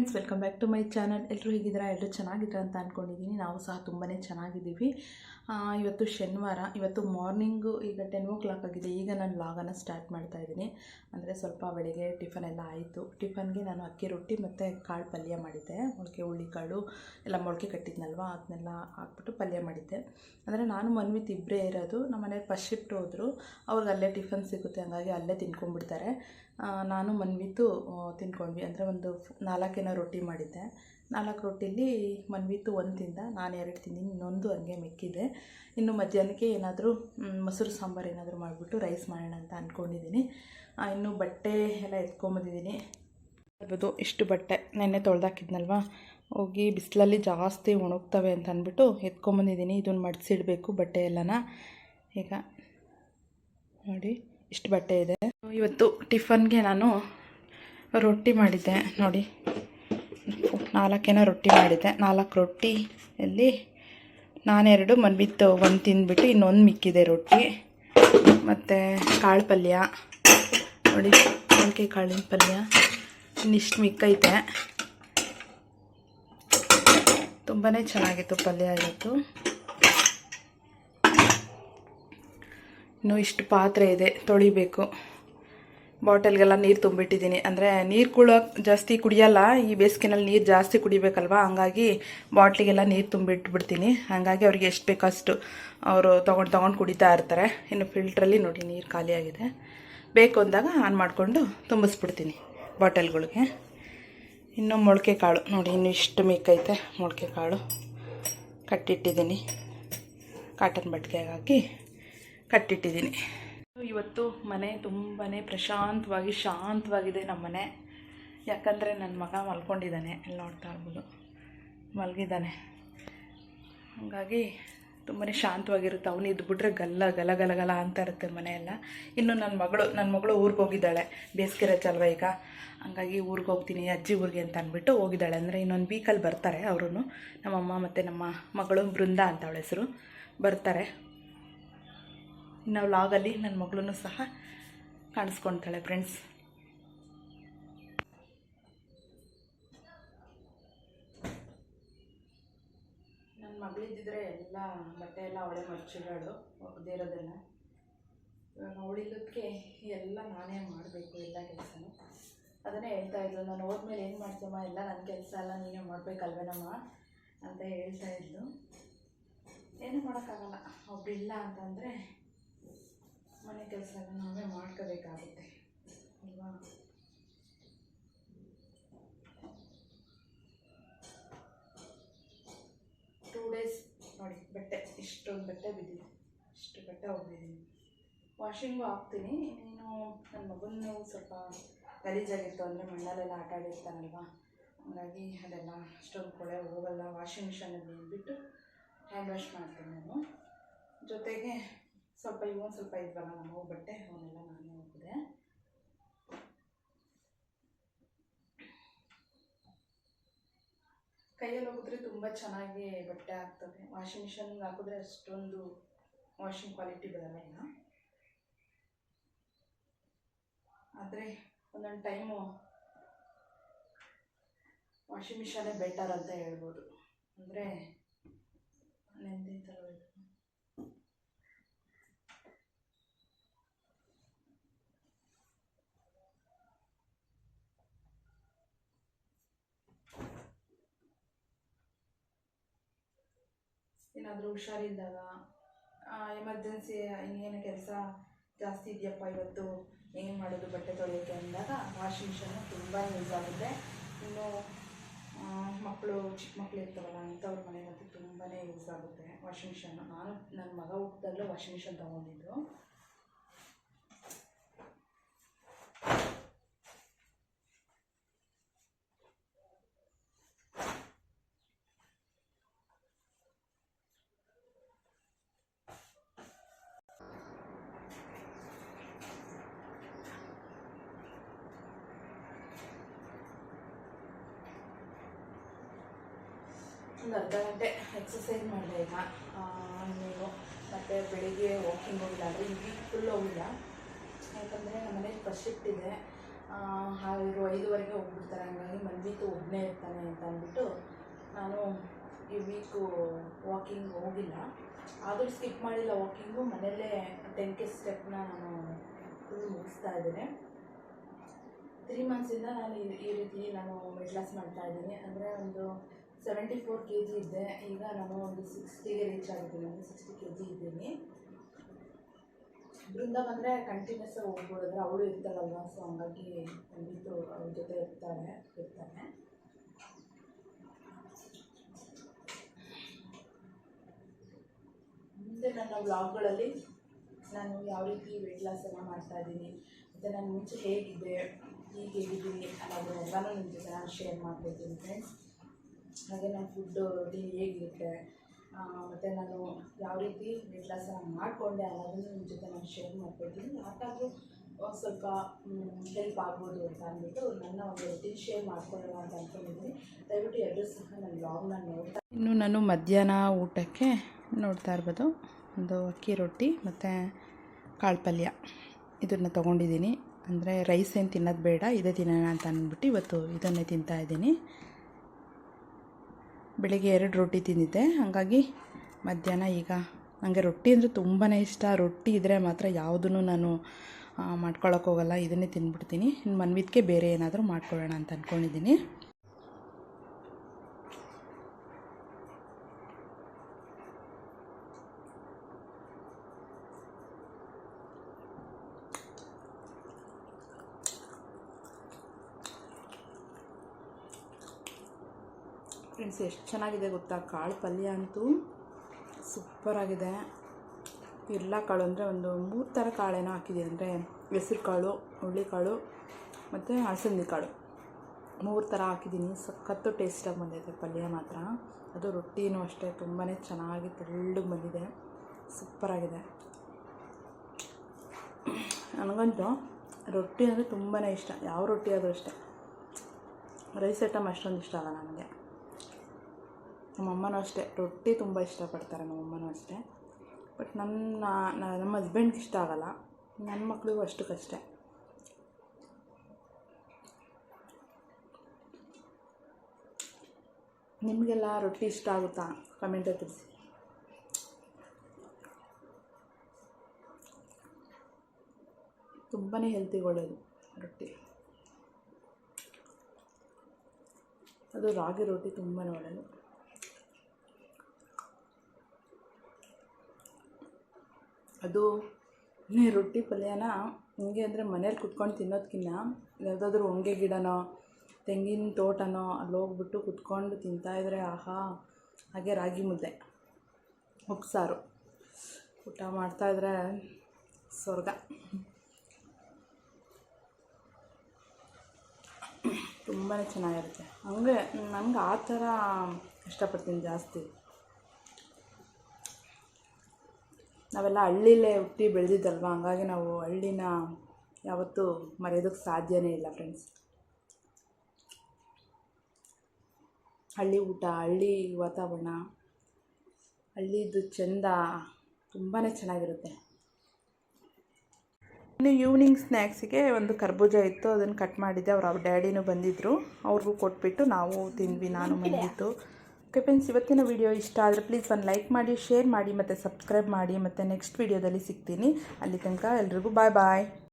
Friends, welcome back to my channel. ಎಲ್ಲರೂ ಹೇಗಿದ್ದೀರಾ? ಎಲ್ಲರೂ ಚೆನ್ನಾಗಿದ್ದೀರಾ ಅಂತ ಅಂದ್ಕೊಂಡಿದ್ದೀನಿ ನಾವು ಸಹ ತುಂಬಾ ಚೆನ್ನಾಗಿದ್ದೀವಿ. ಇವತ್ತು ಶನಿವಾರ. ಇವತ್ತು ಮಾರ್ನಿಂಗು ಈಗ ಟೆನ್ ಓ ಕ್ಲಾಕ್ ಆಗಿದೆ. ಈಗ ನಾನು ಲಾಗನ್ನು ಸ್ಟಾರ್ಟ್ ಮಾಡ್ತಾ ಇದ್ದೀನಿ. ಅಂದರೆ ಸ್ವಲ್ಪ ಬೆಳಗ್ಗೆ ಟಿಫನ್ ಎಲ್ಲ ಆಯಿತು. ಟಿಫನ್ಗೆ ನಾನು ಅಕ್ಕಿ ರೊಟ್ಟಿ ಮತ್ತು ಕಾಳು ಪಲ್ಯ ಮಾಡಿದ್ದೆ. ಮೊಳಕೆ ಹುಳ್ಳಿಕಾಳು ಎಲ್ಲ ಮೊಳಕೆ ಕಟ್ಟಿದ್ನಲ್ವ? ಅದನ್ನೆಲ್ಲ ಹಾಕ್ಬಿಟ್ಟು ಪಲ್ಯ ಮಾಡಿದ್ದೆ. ಅಂದರೆ ನಾನು ಮನ್ವಿತ್ ಇಬ್ಬರೇ ಇರೋದು. ನಮ್ಮ ಮನೇಲಿ ಫಸ್ಟ್ ಶಿಫ್ಟ್ ಹೋದರು. ಅವ್ರಿಗೆ ಅಲ್ಲೇ ಟಿಫನ್ ಸಿಗುತ್ತೆ. ಹಂಗಾಗಿ ಅಲ್ಲೇ ತಿನ್ಕೊಂಡ್ಬಿಡ್ತಾರೆ. ನಾನು ಮನ್ವಿತು ತಿಂದ್ಕೊಂಡ್ವಿ ಅಂದರೆ ಒಂದು ನಾಲ್ಕೇನೋ ರೊಟ್ಟಿ ಮಾಡಿದ್ದೆ. ನಾಲ್ಕು ರೊಟ್ಟಿಲಿ ಮನ್ವಿತು ಒಂದು ತಿಂದ ನಾನು ಎರಡು ತಿಂದಿನಿ, ಇನ್ನೊಂದು ಹಂಗೆ ಮೆಕ್ಕಿದೆ. ಇನ್ನು ಮಧ್ಯಾಹ್ನಕ್ಕೆ ಏನಾದರೂ ಮೊಸರು ಸಾಂಬಾರು ಏನಾದರೂ ಮಾಡಿಬಿಟ್ಟು ರೈಸ್ ಮಾಡೋಣ ಅಂತ ಅಂದ್ಕೊಂಡಿದ್ದೀನಿ ಇನ್ನು ಬಟ್ಟೆ ಎಲ್ಲ ಎತ್ಕೊಂಬಂದಿದ್ದೀನಿ ಅದು ಇಷ್ಟು ಬಟ್ಟೆ ನೆನ್ನೆ ತೊಳೆದಾಕಿದ್ನಲ್ವ? ಹೋಗಿ ಬಿಸಿಲಲ್ಲಿ ಜಾಸ್ತಿ ಒಣಗ್ತವೆ ಅಂತ ಅಂದ್ಬಿಟ್ಟು ಎತ್ಕೊಂಬಂದಿದ್ದೀನಿ ಇದನ್ನು ಮಡಿಸಿಡಬೇಕು ಬಟ್ಟೆ ಎಲ್ಲನ. ಈಗ ನೋಡಿ, ಇಷ್ಟು ಬಟ್ಟೆ ಇದೆ. ಇವತ್ತು ಟಿಫನ್ಗೆ ನಾನು ರೊಟ್ಟಿ ಮಾಡಿದ್ದೆ. ನೋಡಿ, ನಾಲ್ಕೇನ ರೊಟ್ಟಿ ಮಾಡಿದ್ದೆ. ನಾಲ್ಕು ರೊಟ್ಟಿಯಲ್ಲಿ ನಾನೆರಡು ಮನ್ಬಿತ್ತು ಒಂದು ತಿಂದ್ಬಿಟ್ಟು ಇನ್ನೊಂದು ಮಿಕ್ಕಿದೆ ರೊಟ್ಟಿ. ಮತ್ತು ಕಾಳು ಪಲ್ಯ. ನೋಡಿ ಮೊಳಕೆ ಕಾಳಿನ ಪಲ್ಯ. ಇನ್ನಿಷ್ಟು ಮಿಕ್ಕೈತೆ. ತುಂಬಾ ಚೆನ್ನಾಗಿತ್ತು ಪಲ್ಯ ಇವತ್ತು. ಇನ್ನು ಇಷ್ಟು ಪಾತ್ರೆ ಇದೆ, ತೊಳಿಬೇಕು. ಬಾಟಲ್ಗೆಲ್ಲ ನೀರು ತುಂಬಿಟ್ಟಿದ್ದೀನಿ. ಅಂದರೆ ನೀರು ಕುಡಿಯೋಕೆ ಜಾಸ್ತಿ ಕುಡಿಯಲ್ಲ, ಈ ಬೇಸಿಗೆನಲ್ಲಿ ನೀರು ಜಾಸ್ತಿ ಕುಡಿಬೇಕಲ್ವ? ಹಂಗಾಗಿ ಬಾಟ್ಲಿಗೆಲ್ಲ ನೀರು ತುಂಬಿಟ್ಬಿಡ್ತೀನಿ. ಹಾಗಾಗಿ ಅವ್ರಿಗೆ ಎಷ್ಟು ಬೇಕೋ ಅಷ್ಟು ಅವರು ತೊಗೊಂಡು ತೊಗೊಂಡು ಕುಡಿತಾ ಇರ್ತಾರೆ. ಇನ್ನು ಫಿಲ್ಟ್ರಲ್ಲಿ ನೋಡಿ ನೀರು ಖಾಲಿಯಾಗಿದೆ ಬೇಕು ಅಂದಾಗ ಆನ್ ಮಾಡಿಕೊಂಡು ತುಂಬಿಸ್ಬಿಡ್ತೀನಿ ಬಾಟಲ್ಗಳಿಗೆ. ಇನ್ನು ಮೊಳಕೆ ಕಾಳು ನೋಡಿ, ಇನ್ನು ಇಷ್ಟು ಮೇಕೈತೆ ಮೊಳಕೆ ಕಾಳು. ಕಟ್ಟಿಟ್ಟಿದ್ದೀನಿ. ಕಾಟನ್ ಬಟ್ಟೆಗೆ ಹಾಕಿ ಕಟ್ಟಿಟ್ಟಿದ್ದೀನಿ. ಇವತ್ತು ಮನೆ ತುಂಬಾ ಪ್ರಶಾಂತವಾಗಿ ಶಾಂತವಾಗಿದೆ ನಮ್ಮ ಮನೆ. ಯಾಕಂದರೆ ನನ್ನ ಮಗ ಮಲ್ಕೊಂಡಿದ್ದಾನೆ. ಎಲ್ಲ ನೋಡ್ತಾ ಇರ್ಬೋದು. ಮಲಗಿದ್ದಾನೆ. ಹಾಗಾಗಿ ತುಂಬಾ ಶಾಂತವಾಗಿರುತ್ತೆ. ಅವನು ಇದ್ಬಿಟ್ರೆ ಗಲ್ಲ, ಗಲ ಗಲ ಗಲ ಅಂತ ಇರುತ್ತೆ ಮನೆಯೆಲ್ಲ. ಇನ್ನು ನನ್ನ ಮಗಳು ನನ್ನ ಮಗಳು ಊರಿಗೆ ಹೋಗಿದ್ದಾಳೆ. ಬೇಸಿಗೆ ರಜೆ ಅಲ್ವ ಈಗ. ಹಂಗಾಗಿ ಊರಿಗೆ ಹೋಗ್ತೀನಿ, ಅಜ್ಜಿ ಊರಿಗೆ ಅಂತ ಅಂದ್ಬಿಟ್ಟು ಹೋಗಿದ್ದಾಳೆ. ಅಂದರೆ ಇನ್ನೊಂದು ವೀಕಲ್ಲಿ ಬರ್ತಾರೆ ಅವರು ನಮ್ಮಮ್ಮ ಮತ್ತು ನಮ್ಮ ಮಗಳು ಬೃಂದ ಅಂತ ಅವಳ ಹೆಸರು. ಬರ್ತಾರೆ. ಇನ್ನು ವ್ಲಾಗಲ್ಲಿ ನನ್ನ ಮಗಳೂ ಸಹ ಕಾಣಿಸ್ಕೊಳ್ತಾಳೆ ಫ್ರೆಂಡ್ಸ್ ನನ್ನ ಮಗಳಿದ್ದಿದ್ರೆ ಎಲ್ಲ ಬಟ್ಟೆ ಎಲ್ಲ ಅವಳೇ ಮಡ್ಚಿಡೋಳು ಒಗ್ದೇ ಇರೋದೆಲ್ಲ. ಇವಾಗ ಅವಳಿಲ್ಲದಕ್ಕೆ ಎಲ್ಲ ನಾನೇ ಮಾಡಬೇಕು ಎಲ್ಲ ಕೆಲಸನೂ. ಅದನ್ನೇ ಹೇಳ್ತಾ ಇದ್ಲು, ನಾನು ಹೋದ್ಮೇಲೆ ಏನು ಮಾಡ್ತೀಯಮ್ಮ, ಎಲ್ಲ ನನ್ನ ಕೆಲಸ ಎಲ್ಲ ನೀನೇ ಮಾಡಬೇಕಲ್ವೇನಮ್ಮ ಅಂತ ಹೇಳ್ತಾ ಇದ್ಲು. ಏನು ಮಾಡೋಕ್ಕಾಗಲ್ಲ ಒಬ್ಬರಿಲ್ಲ ಅಂತಂದರೆ ಮನೆ ಕೆಲಸ ನಾವೇ ಮಾಡ್ಕೋಬೇಕಾಗುತ್ತೆ. ಅಲ್ವಾ? ಟೂ ಡೇಸ್ ನೋಡಿ, ಬಟ್ಟೆ, ಇಷ್ಟೊಂದು ಬಟ್ಟೆ ಬಿದ್ದಿದೆ. ಇಷ್ಟು ಬಟ್ಟೆ ಒಗ್ದಿದ್ದೀನಿ. ವಾಷಿಂಗು ಹಾಕ್ತೀನಿ. ನೀನು ನನ್ನ ಮಗನೂ ಸ್ವಲ್ಪ ಗಲೀಜಾಗಿತ್ತು ಅಂದರೆ ಮಣ್ಣಲ್ಲೆಲ್ಲ ಆಟ ಆಡಿರ್ತಾನಲ್ವ? ಹಾಗಾಗಿ ಅದೆಲ್ಲ ಅಷ್ಟೊಂದು ಕೊಳೆ ಹೋಗಲ್ಲ. ವಾಷಿಂಗ್ ಮಿಷನಲ್ಲಿ ಬಿಟ್ಟು ಹ್ಯಾಂಡ್ ವಾಶ್ ಮಾಡ್ತೀನಿ ನಾನು. ಸ್ವಲ್ಪ ಇವೊಂದು ಸ್ವಲ್ಪ ಇದ್ವಲ್ಲ ನಾವು ಬಟ್ಟೆ ಅವನ್ನೆಲ್ಲ ನಾನೇ ಹೋಗಿದೆ ಕೈಯಲ್ಲಿ ಹೋಗಿದ್ರೆ ತುಂಬ ಚೆನ್ನಾಗಿ ಬಟ್ಟೆ ಆಗ್ತದೆ. ವಾಷಿಂಗ್ ಮಿಷನ್ ಹಾಕಿದ್ರೆ ಅಷ್ಟೊಂದು ವಾಷಿಂಗ್ ಕ್ವಾಲಿಟಿ ಬರಲ್ಲ ಆದರೆ ಒಂದೊಂದು ಟೈಮು ವಾಷಿಂಗ್ ಮಿಷನೇ ಬೆಟರ್ ಅಂತ ಹೇಳ್ಬೋದು. ಅಂದರೆ ನೆಂದಿತ್ತಲ್ವ ಇದು ಏನಾದರೂ ಹುಷಾರಿದ್ದಾಗ ಎಮರ್ಜೆನ್ಸಿ ಇನ್ನೇನು ಕೆಲಸ ಜಾಸ್ತಿ ಇದೆಯಪ್ಪ ಇವತ್ತು? ಏನು ಮಾಡೋದು ಬಟ್ಟೆ ತೊಳೆಯೋಕ್ಕೆ ಅಂದಾಗ ವಾಷಿಂಗ್ ಮಿಷನ್ನು ತುಂಬ ಯೂಸ್ ಆಗುತ್ತೆ. ಇನ್ನು ಮಕ್ಕಳು ಚಿಕ್ಕ ಮಕ್ಕಳು ಇರ್ತಾವಲ್ಲ ಅಂಥವ್ರ ಮನೆಗಂತೂ ತುಂಬಾ ಯೂಸ್ ಆಗುತ್ತೆ ವಾಷಿಂಗ್ ಮಿಷನ್ ನಾನು ನನ್ನ ಮಗ ಹುಟ್ಟಿದಾಗಲೂ ವಾಷಿಂಗ್ ಮಿಷನ್ ತೊಗೊಂಡಿದ್ದು. ಒಂದು ಅರ್ಧ ಗಂಟೆ ಎಕ್ಸಸೈಸ್ ಮಾಡಿದೆ ಈಗ. ಇನ್ನೇನು ಮತ್ತು ಬೆಳಿಗ್ಗೆ ವಾಕಿಂಗ್ ಹೋಗಿಲ್ಲ ಅಂದರೆ ಈ ವೀಕ್ ಫುಲ್ ಹೋಗಿಲ್ಲ. ಯಾಕಂದರೆ ನಮ್ಮ ಮನೇಲಿ ಫಸ್ಟ್ ಶಿಫ್ಟ್ ಇದೆ. ಇವರು ಐದುವರೆಗೆ ಹೋಗ್ಬಿಡ್ತಾರೆ. ಹಂಗಾಗಿ ಮನ್ವಿತು ಒಬ್ಬನೇ ಇರ್ತಾನೆ ಅಂತ ಅಂದ್ಬಿಟ್ಟು ನಾನು ಈ ವೀಕು ವಾಕಿಂಗ್ ಹೋಗಿಲ್ಲ. ಆದರೂ ಸ್ಕಿಪ್ ಮಾಡಿಲ್ಲ ವಾಕಿಂಗು ಮನೆಯಲ್ಲೇ ಟೆನ್ ಕೆ ಸ್ಟೆಪ್ನ ನಾನು ಫುಲ್ ಮುಗಿಸ್ತಾ ಇದ್ದೇನೆ. ತ್ರೀ ಮಂತ್ಸಿಂದ ನಾನು ಈ ಈ ರೀತಿ ನಾನು ವೆಯ್ಟ್ ಲಾಸ್ ಮಾಡ್ತಾ ಇದ್ದೀನಿ. ಅಂದರೆ ಒಂದು ಸೆವೆಂಟಿ ಫೋರ್ ಕೆ ಜಿ ಇದ್ದೆ ಈಗ ನಾನು ಒಂದು ಸಿಕ್ಸ್ಟಿಗೆ ರೀಚ್ ಆಗಿದ್ದೀನಿ ಅಂದರೆ ಸಿಕ್ಸ್ಟಿ ಕೆ ಜಿ ಇದ್ದೀನಿ. ಬೃಂದ ಬಂದರೆ ಕಂಟಿನ್ಯೂಸ್ ಹೋಗ್ಬಿಡಿದ್ರೆ ಅವಳು ಇರ್ತಾಳಲ್ವ? ಸೊ ಹಂಗಾಗಿ ಖಂಡಿತ ಅವ್ರ ಜೊತೆ ಇರ್ತಾಳೆ, ಇರ್ತಾನೆ. ಮುಂದೆ ನನ್ನ ವ್ಲಾಗ್ಗಳಲ್ಲಿ ನಾನು ಯಾವ ರೀತಿ ವೆಯ್ಟ್ ಲಾಸ್ ಎಲ್ಲ ಮಾಡ್ತಾ ಇದ್ದೀನಿ, ಮತ್ತು ನಾನು ಮುಂಚೆ ಹೇಗಿದ್ದೆ ಈಗ ಹೇಗಿದ್ದೀನಿ ಅನ್ನೋದನ್ನೆಲ್ಲನೂ ನಿಮ್ಮ ಜೊತೆ ನಾನು ಶೇರ್ ಮಾಡ್ಕೊತೀನಿ ಫ್ರೆಂಡ್ಸ್ ಹಾಗೆ ನನ್ನ ಫುಡ್ ರೂಟೀನ್ ಹೇಗಿರುತ್ತೆ ಮತ್ತು ನಾನು ಯಾವ ರೀತಿ ವೆಯ್ಟ್ ಮಾಡಿಕೊಂಡೆ ಅನ್ನೋದನ್ನು ನಿಮ್ಮ ಜೊತೆ ನಾನು ಶೇರ್ ಮಾಡ್ಕೊಳ್ತೀನಿ. ಯಾಕಾದರೂ ಸ್ವಲ್ಪ ಹೆಲ್ಪ್ ಆಗ್ಬೋದು ಅಂತ ಅಂದ್ಬಿಟ್ಟು ನನ್ನ ಒಂದು ರೂಟೀನ್ ಶೇರ್ ಮಾಡ್ಕೊಳ್ಳೋಣ ಅಂತ ಅಂದ್ಕೊಂಡಿದ್ದೀನಿ ದಯವಿಟ್ಟು ಎಲ್ಲರೂ ಸಹ ನನ್ನ ವ್ಲಾಗ್ನ ನೋಡ್ತಾ ಇನ್ನು ನಾನು ಮಧ್ಯಾಹ್ನ ಊಟಕ್ಕೆ ನೋಡ್ತಾ ಇರ್ಬೋದು. ಒಂದು ಅಕ್ಕಿ ರೊಟ್ಟಿ ಮತ್ತು ಕಾಳು ಪಲ್ಯ. ಇದನ್ನು ತೊಗೊಂಡಿದ್ದೀನಿ. ಅಂದರೆ ರೈಸ್ ಏನು ತಿನ್ನೋದು ಬೇಡ, ಇದೇ ತಿನ್ನೋಣ ಅಂತ ಅಂದ್ಬಿಟ್ಟು ಇವತ್ತು ಇದನ್ನೇ ತಿಂತಾ ಇದ್ದೀನಿ. ಬೆಳಿಗ್ಗೆ ಎರಡು ರೊಟ್ಟಿ ತಿಂದಿದ್ದೆ. ಹಾಗಾಗಿ ಮಧ್ಯಾಹ್ನ ಈಗ ನನಗೆ ರೊಟ್ಟಿ ಅಂದರೆ ತುಂಬಾ ಇಷ್ಟ. ರೊಟ್ಟಿ ಇದ್ದರೆ ಮಾತ್ರ ಯಾವುದನ್ನು ನಾನು ಮಾಡ್ಕೊಳಕ್ಕೆ ಹೋಗಲ್ಲ. ಇದನ್ನೇ ತಿಂದ್ಬಿಡ್ತೀನಿ ಇನ್ನು ಮನ್ವಿದ್ಕೆ ಬೇರೆ ಏನಾದರೂ ಮಾಡ್ಕೊಳ್ಳೋಣ ಅಂತ ಅಂದ್ಕೊಂಡಿದ್ದೀನಿ ಫ್ರೆಂಡ್ಸ್, ಎಷ್ಟು ಚೆನ್ನಾಗಿದೆ ಗೊತ್ತಾ? ಕಾಳು ಪಲ್ಯ ಅಂತೂ ಸೂಪರಾಗಿದೆ ಎಲ್ಲ ಕಾಳು ಅಂದರೆ ಒಂದು ಮೂರು ಥರ ಕಾಳೇನೋ ಹಾಕಿದೆ ಅಂದರೆ ಹೆಸ್ರು ಕಾಳು ಹುರುಳಿಕಾಳು ಮತ್ತು ಅಲಸಂದಿ ಕಾಳು. ಮೂರು ಥರ ಹಾಕಿದ್ದೀನಿ ಸಖತ್ತು ಟೇಸ್ಟಾಗಿ ಬಂದಿದೆ ಪಲ್ಯ ಮಾತ್ರ. ಅದು ರೊಟ್ಟಿನೂ ಅಷ್ಟೇ ತುಂಬಾ ಚೆನ್ನಾಗಿ ತೆಳ್ಳಗೆ ಬಂದಿದೆ. ಸೂಪರಾಗಿದೆ ನನಗಂತೂ ರೊಟ್ಟಿ ಅಂದರೆ ತುಂಬಾ ಇಷ್ಟ. ಯಾವ ರೊಟ್ಟಿ ಆದರೂ ಅಷ್ಟೇ. ರೈಸ್ ಐಟಮ್ ಅಷ್ಟೊಂದು ಇಷ್ಟ ಅಲ್ಲ ನನಗೆ. ನಮ್ಮಮ್ಮನೂ ಅಷ್ಟೇ, ರೊಟ್ಟಿ ತುಂಬ ಇಷ್ಟಪಡ್ತಾರೆ ನಮ್ಮಮ್ಮನೂ ಅಷ್ಟೇ. ಬಟ್ ನನ್ನ, ನಮ್ಮ ಹಸ್ಬೆಂಡ್ಗೆ ಇಷ್ಟ ಆಗಲ್ಲ. ನನ್ನ ಮಕ್ಕಳಿಗೂ ಅಷ್ಟಕ್ಕಷ್ಟೇ ನಿಮಗೆಲ್ಲ ರೊಟ್ಟಿ ಇಷ್ಟ ಆಗುತ್ತಾ? ಕಮೆಂಟಲ್ಲಿ ತಿಳಿಸಿ. ತುಂಬಾ ಹೆಲ್ತಿಗೆ ಒಳ್ಳೆಯದು ರೊಟ್ಟಿ. ಅದು ರಾಗಿ ರೊಟ್ಟಿ ತುಂಬಾ ಒಳ್ಳೆಯದು ಅದು ಈ ರೊಟ್ಟಿ ಪಲ್ಯನ ಹಿಂಗೆ ಅಂದರೆ ಮನೇಲಿ ಕುತ್ಕೊಂಡು ತಿನ್ನೋದಕ್ಕಿಂತ ಯಾವುದಾದ್ರೂ ಹೊಂಗೆ ಗಿಡನೋ, ತೆಂಗಿನ ತೋಟನೋ ಅಲ್ಲಿ ಹೋಗ್ಬಿಟ್ಟು ಕುತ್ಕೊಂಡು ತಿಂತಾಯಿದ್ರೆ ಆಹಾ, ಹಾಗೆ ರಾಗಿ ಮುದ್ದೆ, ಉಪ್ಸಾರು, ಊಟ ಮಾಡ್ತಾಯಿದ್ರೆ ಸ್ವರ್ಗ. ತುಂಬಾ ಚೆನ್ನಾಗಿರುತ್ತೆ. ಹಂಗೆ ನಂಗೆ ಆ ಥರ ಇಷ್ಟಪಡ್ತೀನಿ ಜಾಸ್ತಿ. ನಾವೆಲ್ಲ ಹಳ್ಳಿಲೇ ಹುಟ್ಟಿ ಬೆಳೆದಿದ್ದಲ್ವ? ಹಂಗಾಗಿ ನಾವು ಹಳ್ಳಿನ ಯಾವತ್ತೂ ಮರೆಯೋದಕ್ಕೆ ಸಾಧ್ಯವೇ ಇಲ್ಲ ಫ್ರೆಂಡ್ಸ್ ಹಳ್ಳಿ ಊಟ ಹಳ್ಳಿ ವಾತಾವರಣ ಹಳ್ಳಿದು ಚೆಂದ ತುಂಬಾ ಚೆನ್ನಾಗಿರುತ್ತೆ. ಇನ್ನು ಈವ್ನಿಂಗ್ ಸ್ನ್ಯಾಕ್ಸಿಗೆ ಒಂದು ಕರ್ಬೂಜ ಇತ್ತು ಅದನ್ನು ಕಟ್ ಮಾಡಿದ್ದೆ. ಅವ್ರು ಅವ್ರ ಡ್ಯಾಡಿನೂ ಬಂದಿದ್ದರು ಅವ್ರಿಗೂ ಕೊಟ್ಬಿಟ್ಟು ನಾವು ತಿಂದ್ವಿ ನಾನು ಬಂದಿತ್ತು ಓಕೆ ಫ್ರೆಂಡ್ಸ್, ಇವತ್ತಿನ ವಿಡಿಯೋ ಇಷ್ಟ ಆದರೆ ಪ್ಲೀಸ್ ಒಂದು ಲೈಕ್ ಮಾಡಿ ಶೇರ್ ಮಾಡಿ ಮತ್ತು ಸಬ್ಸ್ಕ್ರೈಬ್ ಮಾಡಿ ಮತ್ತು ನೆಕ್ಸ್ಟ್ ವಿಡಿಯೋದಲ್ಲಿ ಸಿಗ್ತೀನಿ. ಅಲ್ಲಿ ತನಕ ಎಲ್ರಿಗೂ ಬಾಯ್ ಬಾಯ್